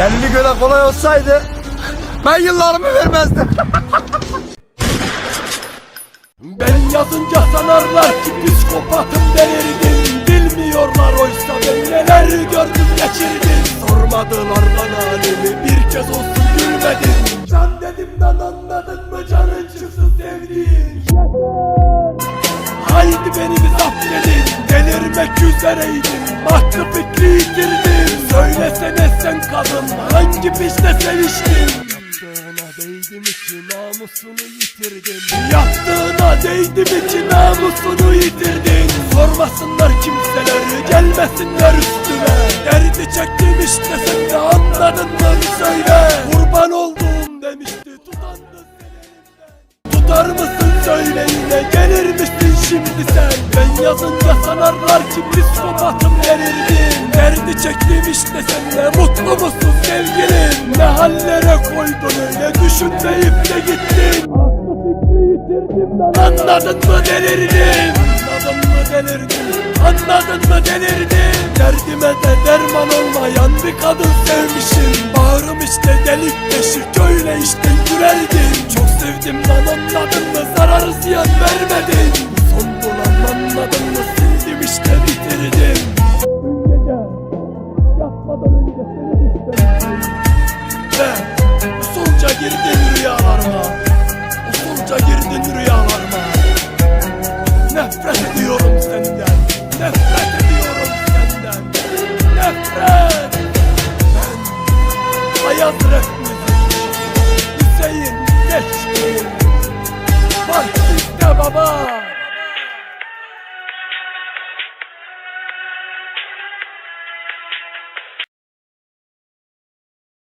Belli göre kolay olsaydı ben yıllarımı vermezdim. Ben yazınca sanarlar ki psikopatım delirdim. Bilmiyorlar oysa ben neler gördüm geçirdim. Sormadılar bana halimi bir kez olsun gülmedim. Can dedimden anladın mı canın çıksın sevdiğim Haydi beni bir affedin Delirmek üzereydim. Aklı fikri yitirdim Söylesene sen kadın Hangi pişte seviştin? Değdim ki namusunu yitirdin? Yaptığına değdim ki namusunu yitirdin? Sormasınlar kimseler Gelmesinler üstüme Derdi çektim işte sen de anladın mı söyle. Kurban olduğum demişti Tutandı Tutar mısın söyle yine gelir misin şimdi sen? Ben yazınca sanarlar ki psikopatım Derdi çektim işte sen de mutlu musun sevgilim? Ne hallere koydun öyle düşünmeyip de gittin? Aklı fikri yitirdim ben. Anladın mı delirdim Anladın mı delirdim Anladın mı delirdim Derdime de derman olmayan bir kadın sevmişim. Bağrım Nefret ediyorum senden. Nefret. Ben Ayaz Rehber